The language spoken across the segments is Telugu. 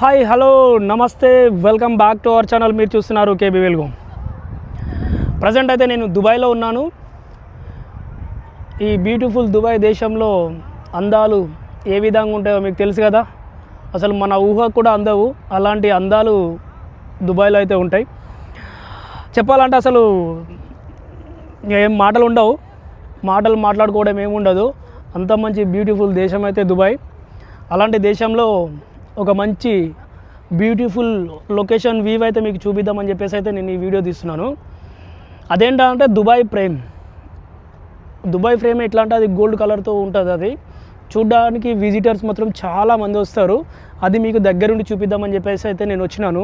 హాయ్ హలో నమస్తే welcome back to our channel మీరు చూస్తున్నారు కేబీ వెలుగు ప్రజెంట్ అయితే నేను దుబాయ్లో ఉన్నాను. ఈ బ్యూటిఫుల్ దుబాయ్ దేశంలో అందాలు ఏ విధంగా ఉంటాయో మీకు తెలుసు కదా? అసలు మన ఊహ కూడా అందవు. అలాంటి అందాలు దుబాయ్లో అయితే ఉంటాయి. చెప్పాలంటే అసలు ఏం మాటలు ఉండవు. మాటలు మాట్లాడుకోవడం ఏముండదు అంత మంచి బ్యూటిఫుల్ దేశం అయితే దుబాయ్ అలాంటి దేశంలో ఒక మంచి బ్యూటిఫుల్ లొకేషన్ వ్యూ అయితే మీకు చూపిద్దామని చెప్పేసి అయితే నేను ఈ వీడియో తీస్తున్నాను. అదేంటంటే దుబాయ్ ఫ్రేమ్ దుబాయ్ ఫ్రేమ్ ఎట్లా అంటే అది గోల్డ్ కలర్తో ఉంటుంది అది. చూడ్డానికి విజిటర్స్ మాత్రం చాలా మంది వస్తారు. అది మీకు దగ్గరుండి చూపిద్దామని చెప్పేసి అయితే నేను వచ్చినాను.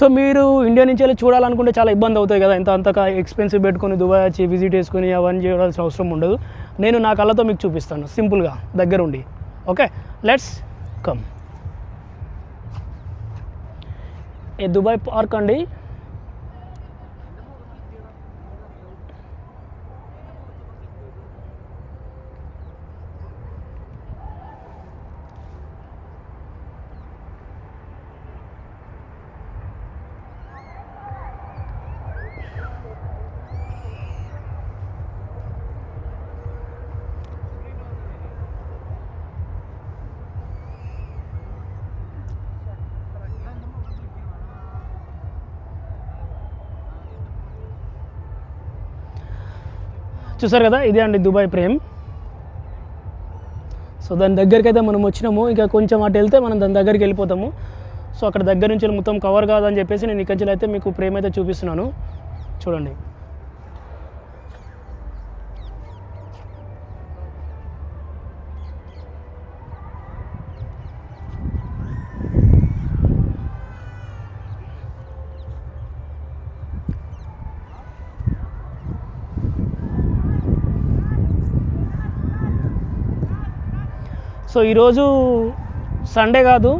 సో మీరు ఇండియా నుంచి వెళ్ళి చూడాలనుకుంటే చాలా ఇబ్బంది అవుతాయి కదా. ఇంత అంతగా ఎక్స్పెన్సివ్ పెట్టుకొని దుబాయ్ వచ్చి విజిట్ చేసుకొని అవన్నీ చేయాల్సిన అవసరం ఉండదు. నేను నా కళ్ళతో మీకు చూపిస్తాను సింపుల్గా దగ్గరుండి. Okay let's come a Dubai park అండి. చూసారు కదా? ఇదే అండి దుబాయ్ ప్రేమ్. సో దాని దగ్గరికి అయితే మనం వచ్చినాము. ఇంకా కొంచెం అటు వెళ్తే మనం దాని దగ్గరికి వెళ్ళిపోతాము. సో అక్కడ దగ్గర నుంచి మొత్తం కవర్ కాదని చెప్పేసి నేను ఇక్కడి నుంచి అయితే మీకు ప్రేమ్ అయితే చూపిస్తున్నాను. చూడండి. సో ఈరోజు సండే కాదు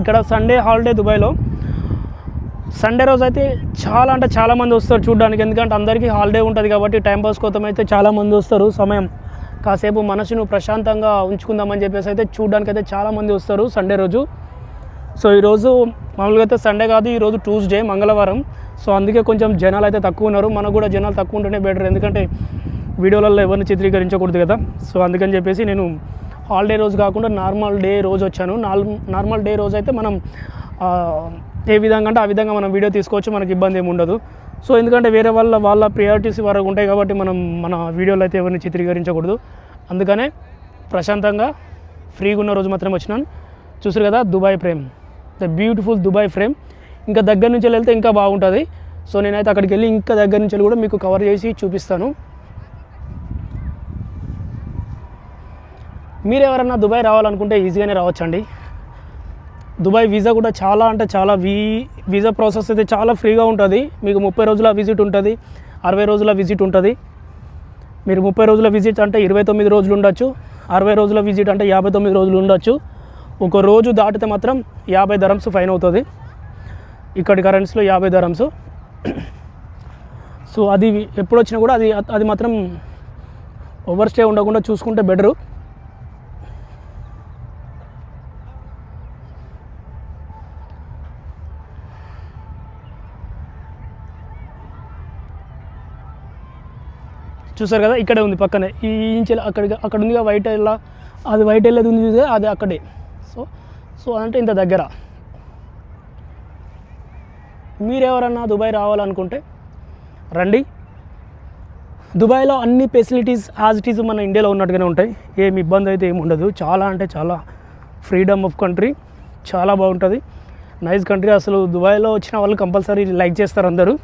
ఇక్కడ సండే హాలిడే దుబాయ్లో. సండే రోజు అయితే చాలా అంటే చాలామంది వస్తారు చూడడానికి ఎందుకంటే అందరికీ హాలిడే ఉంటుంది కాబట్టి టైంపాస్ కోసం అయితే చాలామంది వస్తారు సమయం. కాసేపు మనసును ప్రశాంతంగా ఉంచుకుందామని చెప్పేసి అయితే చూడడానికి అయితే చాలామంది వస్తారు సండే రోజు. సో ఈరోజు మామూలుగా అయితే సండే కాదు ఈరోజు ట్యూస్డే మంగళవారం. సో అందుకే కొంచెం జనాలు అయితే తక్కువ ఉన్నారు. మనకు కూడా జనాలు తక్కువ ఉంటేనే బెటర్ ఎందుకంటే వీడియోలలో ఎవరిని చిత్రీకరించకూడదు కదా. సో అందుకని చెప్పేసి నేను హాలిడే రోజు కాకుండా నార్మల్ డే రోజు వచ్చాను. నార్మల్ డే రోజు అయితే మనం ఏ విధంగా అంటే ఆ విధంగా మనం వీడియో తీసుకోవచ్చు. మనకి ఇబ్బంది ఏమి ఉండదు. సో ఎందుకంటే వేరే వాళ్ళ వాళ్ళ ప్రియారిటీస్ వరకు ఉంటాయి కాబట్టి మనం మన వీడియోలో అయితే ఎవరిని చిత్రీకరించకూడదు. అందుకనే ప్రశాంతంగా ఫ్రీగా ఉన్న రోజు మాత్రమే వచ్చినాను. చూసారు కదా Dubai frame the beautiful Dubai frame ఇంకా దగ్గర నుంచి వెళ్తే ఇంకా బాగుంటుంది. సో నేనైతే అక్కడికి వెళ్ళి ఇంకా దగ్గర నుంచి కూడా మీకు కవర్ చేసి చూపిస్తాను. మీరు ఎవరైనా దుబాయ్ రావాలనుకుంటే ఈజీగానే రావచ్చండి. దుబాయ్ వీసా కూడా చాలా అంటే చాలా వీ వీసా ప్రాసెస్ అయితే చాలా ఫ్రీగా ఉంటుంది. మీకు ముప్పై రోజుల విజిట్ ఉంటుంది. అరవై రోజుల విజిట్ ఉంటుంది. మీరు ముప్పై రోజుల విజిట్ అంటే ఇరవై తొమ్మిది రోజులు ఉండొచ్చు. అరవై రోజుల విజిట్ అంటే యాభై తొమ్మిది రోజులు ఉండొచ్చు. ఒక రోజు దాటితే మాత్రం యాభై ధరమ్స్ ఫైన్ అవుతుంది. ఇక్కడి కరెన్సీలో యాభై ధరమ్స్. సో అది ఎప్పుడు వచ్చినా కూడా అది అది మాత్రం ఓవర్ స్టే ఉండకుండా చూసుకుంటే బెటరు. చూసారు కదా? ఇక్కడే ఉంది పక్కనే. ఈ ఇంచె అక్కడ అక్కడ ఉందిగా వైట్ ఎలా అది వైట్ వెళ్ళేది ఉంది చూసే అది అక్కడే. సో సో అంటే ఇంత దగ్గర. మీరెవరన్నా దుబాయ్ రావాలనుకుంటే రండి. దుబాయ్లో అన్ని ఫెసిలిటీస్ యాజ్ ఇట్ ఈజ్ మన ఇండియాలో ఉన్నట్టుగానే ఉంటాయి. ఏమి ఇబ్బంది అయితే ఏమి ఉండదు. చాలా అంటే చాలా ఫ్రీడమ్ ఆఫ్ కంట్రీ చాలా బాగుంటుంది. నైస్ కంట్రీ అసలు దుబాయ్లో వచ్చిన వాళ్ళు కంపల్సరీ లైక్ చేస్తారు అందరూ.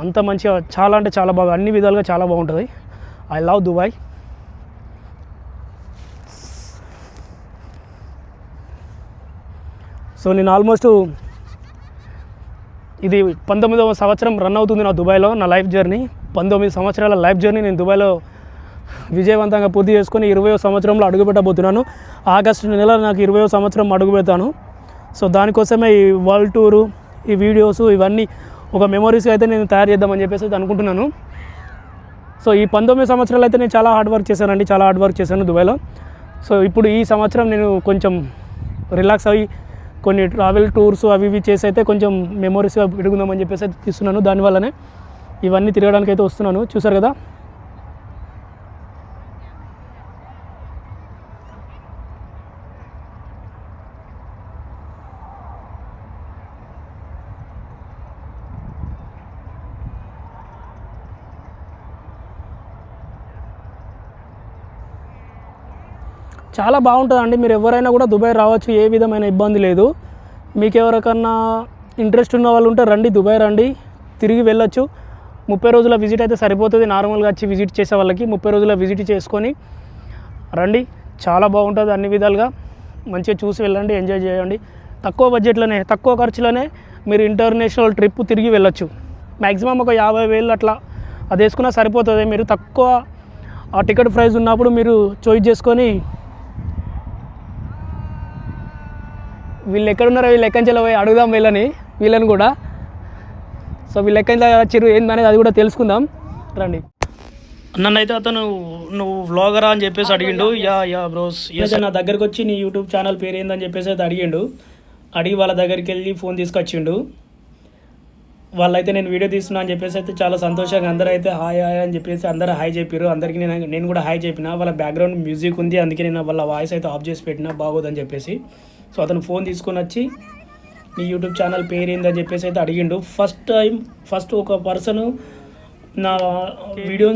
అంత మంచిగా చాలా అంటే చాలా బాగా అన్ని విధాలుగా చాలా బాగుంటుంది. ఐ లవ్ దుబాయ్ సో నేను ఆల్మోస్ట్ ఇది పంతొమ్మిదవ సంవత్సరం రన్ అవుతుంది నా దుబాయ్లో నా లైఫ్ జర్నీ పంతొమ్మిది సంవత్సరాల లైఫ్ జర్నీ నేను దుబాయ్లో విజయవంతంగా పూర్తి చేసుకొని ఇరవయో సంవత్సరంలో అడుగుపెట్టబోతున్నాను ఆగస్టు నెల నాకు ఇరవయో సంవత్సరం అడుగుపెడతాను సో దానికోసమే ఈ వరల్డ్ టూరు ఈ వీడియోస్ ఇవన్నీ ఒక మెమొరీస్ అయితే నేను తయారు చేద్దామని చెప్పేసి అనుకుంటున్నాను. సో ఈ పంతొమ్మిది సంవత్సరాలు అయితే నేను చాలా హార్డ్ వర్క్ చేశానండి చాలా హార్డ్ వర్క్ చేశాను దుబాయ్లో. సో ఇప్పుడు ఈ సంవత్సరం నేను కొంచెం రిలాక్స్ అయ్యి కొన్ని ట్రావెల్ టూర్స్ అవి ఇవి చేసి అయితే కొంచెం మెమోరీస్గా పెట్టుకుందామని చెప్పేసి అయితే తీస్తున్నాను. దానివల్లనే ఇవన్నీ తిరగడానికి అయితే వస్తున్నాను. చూసారు కదా? చాలా బాగుంటుందండి. మీరు ఎవరైనా కూడా దుబాయ్ రావచ్చు ఏ విధమైన ఇబ్బంది లేదు. మీకు ఎవరికన్నా ఇంట్రెస్ట్ ఉన్న వాళ్ళు ఉంటే రండి దుబాయ్ రండి తిరిగి వెళ్ళొచ్చు. ముప్పై రోజుల విజిట్ అయితే సరిపోతుంది. నార్మల్గా వచ్చి విజిట్ చేసే వాళ్ళకి ముప్పై రోజుల విజిట్ చేసుకొని రండి. చాలా బాగుంటుంది అన్ని విధాలుగా. మంచిగా చూసి వెళ్ళండి ఎంజాయ్ చేయండి. తక్కువ బడ్జెట్లోనే తక్కువ ఖర్చులోనే మీరు ఇంటర్నేషనల్ ట్రిప్ తిరిగి వెళ్ళొచ్చు. మ్యాక్సిమం ఒక యాభై వేలు అట్లా అది వేసుకున్నా సరిపోతుంది. మీరు తక్కువ ఆ టికెట్ ప్రైస్ ఉన్నప్పుడు మీరు చాయిస్ చేసుకొని వీళ్ళు ఎక్కడున్నారో వీళ్ళు ఎక్కంచెల పోయి అడుగుదాం వీళ్ళని వీళ్ళని కూడా. సో వీళ్ళు ఎక్కంచెల చిరు ఏందనేది అది కూడా తెలుసుకుందాం. రండి. నన్ను అయితే అతను నువ్వు వ్లాగరా అని చెప్పేసి అడిగిండు. యా యా బ్రోస్ నా దగ్గరికి వచ్చి నీ యూట్యూబ్ ఛానల్ పేరు ఏందని చెప్పేసి అయితే అడిగిండు. అడిగి వాళ్ళ దగ్గరికి వెళ్ళి ఫోన్ తీసుకొచ్చిండు. వాళ్ళైతే నేను వీడియో తీస్తున్నా అని చెప్పేసి అయితే చాలా సంతోషంగా అందరూ అయితే హాయ్ హాయ్ అని చెప్పేసి అందరూ హాయ్ చెప్పారు. అందరికీ నేను నేను కూడా హాయ్ చెప్పిన. వాళ్ళ బ్యాక్గ్రౌండ్ మ్యూజిక్ ఉంది. అందుకే నేను వాళ్ళ వాయిస్ అయితే ఆఫ్ చేసి పెట్టిన. బాగోదని చెప్పేసి. సో అతను ఫోన్ తీసుకొని వచ్చి నీ యూట్యూబ్ ఛానల్ పేరు ఏందని చెప్పేసి అయితే అడిగిండు. ఫస్ట్ టైం ఫస్ట్ ఒక పర్సన్ నా వీడియో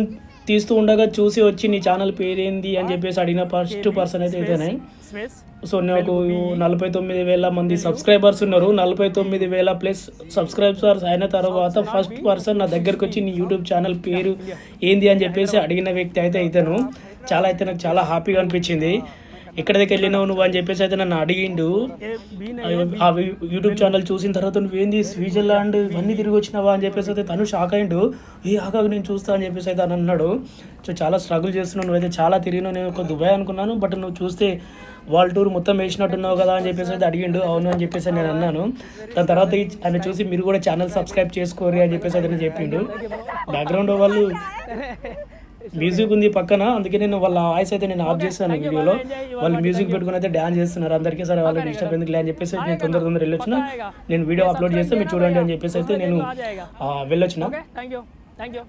తీస్తూ ఉండగా చూసి వచ్చి నీ ఛానల్ పేరేంది అని చెప్పేసి అడిగిన ఫస్ట్ పర్సన్ అయితే ఇదేనే సో నాకు నలభై తొమ్మిది వేల మంది సబ్స్క్రైబర్స్ ఉన్నారు. నలభై తొమ్మిది వేల ప్లస్ సబ్స్క్రైబర్స్ అయిన తర్వాత ఫస్ట్ పర్సన్ నా దగ్గరకు వచ్చి నీ యూట్యూబ్ ఛానల్ పేరు ఏంది అని చెప్పేసి అడిగిన వ్యక్తి అయితే ఇతను. చాలా అయితే నాకు చాలా హ్యాపీగా అనిపించింది. ఎక్కడి దగ్గర వెళ్ళినావు నువ్వు అని చెప్పేసి అయితే నన్ను అడిగిండు. ఆ యూట్యూబ్ ఛానల్ చూసిన తర్వాత నువ్వేంది స్విట్జర్లాండ్ ఇవన్నీ తిరిగి వచ్చినావా అని చెప్పేసి అయితే తను షాక్ అయిండు. ఏ ఆగా నేను చూస్తా అని చెప్పేసి అయితే అని అన్నాడు. సో చాలా స్ట్రగుల్ చేస్తున్నావు నువ్వైతే చాలా తిరిగినావు. నేను ఒక దుబాయ్ అనుకున్నాను. బట్ నువ్వు చూస్తే వాళ్ళ టూర్ మొత్తం వేసినట్టున్నావు కదా అని చెప్పేసి అయితే అడిగిండు. అవును అని చెప్పేసి నేను అన్నాను. దాని తర్వాత ఆయన చూసి మీరు కూడా ఛానల్ సబ్స్క్రైబ్ చేసుకోరు అని చెప్పేసి అయితే చెప్పిండు. బ్యాక్గ్రౌండ్ వాళ్ళు మ్యూజిక్ ఉంది పక్కన. అందుకే నేను వాళ్ళ వాయిస్ అయితే నేను ఆఫ్ చేస్తాను వీడియోలో. వాళ్ళు మ్యూజిక్ పెట్టుకుని అయితే డ్యాన్స్ చేస్తున్నారు. అందరికీ సరే వాళ్ళు డిస్టర్బ్ ఎందుకు అని చెప్పేసి నేను తొందర తొందర వెళ్ళొచ్చిన. నేను వీడియో అప్లోడ్ చేస్తే మీరు చూడండి అని చెప్పేసి అయితే నేను వెళ్ళొచ్చిన.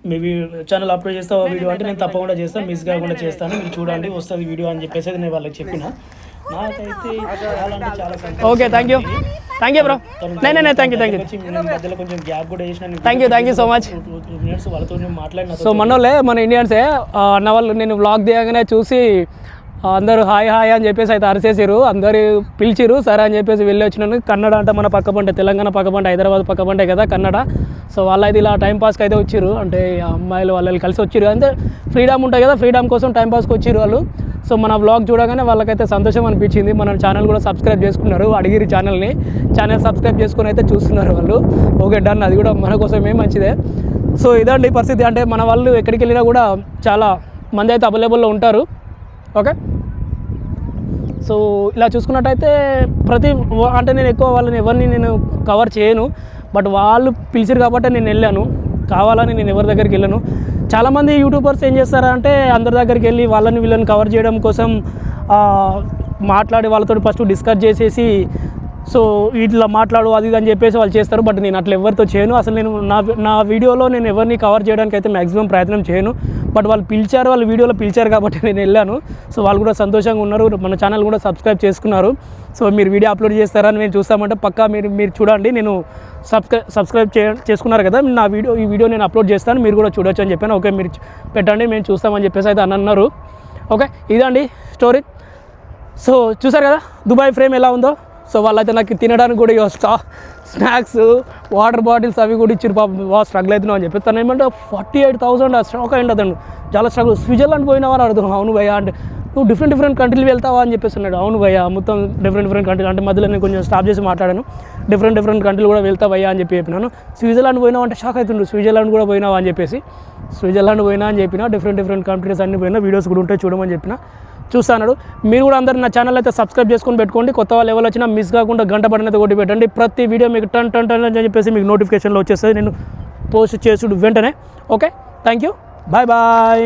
మీ ఛానల్ అప్లోడ్ చేస్తావా వీడియో అంటే నేను తప్పకుండా చేస్తాను. మిస్ కాకుండా చేస్తాను. మీరు చూడండి వస్తుంది వీడియో అని చెప్పేసి నేను వాళ్ళకి చెప్పిన. Okay thank you thank you bro నేను నేను థ్యాంక్ యూ థ్యాంక్ యూ మధ్యలో కొంచెం గ్యాప్ కూడా చేసిన thank you thank you so much minutes వాళ్ళతో నేను మాట్లాడిన సో మనోళ్ళే మన ఇండియన్సే అన్న వాళ్ళు నేను వ్లాగ్ దిగగానే చూసి అందరూ హాయ్ హాయ్ అని చెప్పేసి అయితే అరిసేసారు అందరు పిలిచిరు సరే అని చెప్పేసి వెళ్ళి వచ్చినాను. కన్నడ అంటే మన పక్క పంట తెలంగాణ పక్క పంట హైదరాబాద్ పక్క పంటే కదా కన్నడ. సో వాళ్ళైతే ఇలా టైం పాస్కి అయితే వచ్చిర్రు. అంటే అమ్మాయిలు వాళ్ళు కలిసి వచ్చిర్రు. అంటే ఫ్రీడమ్ ఉంటుంది కదా ఫ్రీడమ్ కోసం టైం పాస్కి వచ్చిర్రు వాళ్ళు. సో మన వ్లాగ్ చూడగానే వాళ్ళకైతే సంతోషం అనిపించింది. మన ఛానల్ కూడా సబ్స్క్రైబ్ చేసుకున్నారు. అడిగిరి ఛానల్ని ఛానల్ సబ్స్క్రైబ్ చేసుకుని అయితే చూస్తున్నారు వాళ్ళు. ఓకే డన్ అది కూడా మన కోసమే మంచిదే. సో ఇదండి పరిస్థితి. అంటే మన వాళ్ళు ఎక్కడికి వెళ్ళినా కూడా చాలా మంది అయితే అవైలబుల్లో ఉంటారు. ఓకే సో ఇలా చూసుకున్నట్టయితే ప్రతి అంటే నేను ఎక్కువ వాళ్ళని ఎవరిని నేను కవర్ చేయను. బట్ వాళ్ళు పిలిచారు కాబట్టి నేను వెళ్ళాను. కావాలని నేను ఎవరి దగ్గరికి వెళ్ళను. చాలామంది యూట్యూబర్స్ ఏం చేస్తారంటే అందరి దగ్గరికి వెళ్ళి వాళ్ళని వీళ్ళని కవర్ చేయడం కోసం మాట్లాడి వాళ్ళతో ఫస్ట్ డిస్కస్ చేసేసి సో ఇట్లా మాట్లాడు అది ఇది అని చెప్పేసి వాళ్ళు చేస్తారు. బట్ నేను అట్లా ఎవరితో చేయను. అసలు నేను నా నా వీడియోలో నేను ఎవరిని కవర్ చేయడానికి అయితే మ్యాక్సిమం ప్రయత్నం చేయను. బట్ వాళ్ళు పిలిచారు వాళ్ళు వీడియోలో పిలిచారు కాబట్టి నేను వెళ్ళాను. సో వాళ్ళు కూడా సంతోషంగా ఉన్నారు. మన ఛానల్ కూడా సబ్స్క్రైబ్ చేసుకున్నారు. సో మీరు వీడియో అప్లోడ్ చేస్తారని మేము చూస్తామంటే పక్కా మీరు మీరు చూడండి. నేను సబ్స్క్రై సబ్స్క్రైబ్ చే చేసుకున్నారు కదా నా వీడియో ఈ వీడియో నేను అప్లోడ్ చేస్తాను. మీరు కూడా చూడొచ్చు అని చెప్పాను. ఓకే మీరు పెట్టండి మేము చూస్తామని చెప్పేసి అయితే అని అన్నారు. ఓకే ఇదండి స్టోరీ. సో చూసారు కదా దుబాయ్ ఫ్రేమ్ ఎలా ఉందో? సో వాళ్ళైతే నాకు తినడానికి కూడా ఇక స్టా స్నాక్స్ వాటర్ బాటిల్స్ అవి కూడా ఇచ్చారు పాపం. బాగా స్ట్రగుల్ అవుతున్నావు అని చెప్పి. తను ఏమంటే ఫార్టీ ఎయిట్ థౌసండ్ స్టాక్ అయింది అతను చాలా స్ట్రగుల్ స్విట్జర్లాండ్ పోయినావా అని అవును భయ్యా అంటే నువ్వు డిఫరెంట్ డిఫరెంట్ కంట్రీలు వెళ్తావా? అని చెప్పేసి అన్నాడు. అవును భయ్యా మొత్తం డిఫరెంట్ డిఫరెంట్ కంట్రీలు అంటే మధ్యలో నేను కొంచెం స్టాప్ చేసి మాట్లాడాను. డిఫరెంట్ డిఫరెంట్ కంట్రీలు కూడా వెళ్తావయ్యా అని చెప్పి చెప్పినాను. స్విట్జర్లాండ్ పోయినావు అంటే షాక్ అవుతుండ్రు స్విట్జర్లాండ్ కూడా పోయినావా? అని చెప్పేసి. స్విట్జర్లాండ్ పోయినా అని చెప్పిన డిఫరెంట్ డిఫరెంట్ కంట్రీస్ అన్ని పోయినా వీడియోస్ కూడా ఉంటాయి చూడమని చెప్పిన. చూస్తాడు మీరు కూడా అందరూ నా ఛానల్ అయితే సబ్స్క్రైబ్ చేసుకొని పెట్టుకోండి. కొత్త వాళ్ళు ఎవరు వచ్చినా మిస్ కాకుండా గంట పడినది కొట్టి పెట్టండి ప్రతి వీడియో మీకు టన్ టన్ టన్ అని చెప్పేసి మీకు నోటిఫికేషన్లో వచ్చేస్తుంది. నేను పోస్ట్ చేసుడు వెంటనే. Okay thank you bye bye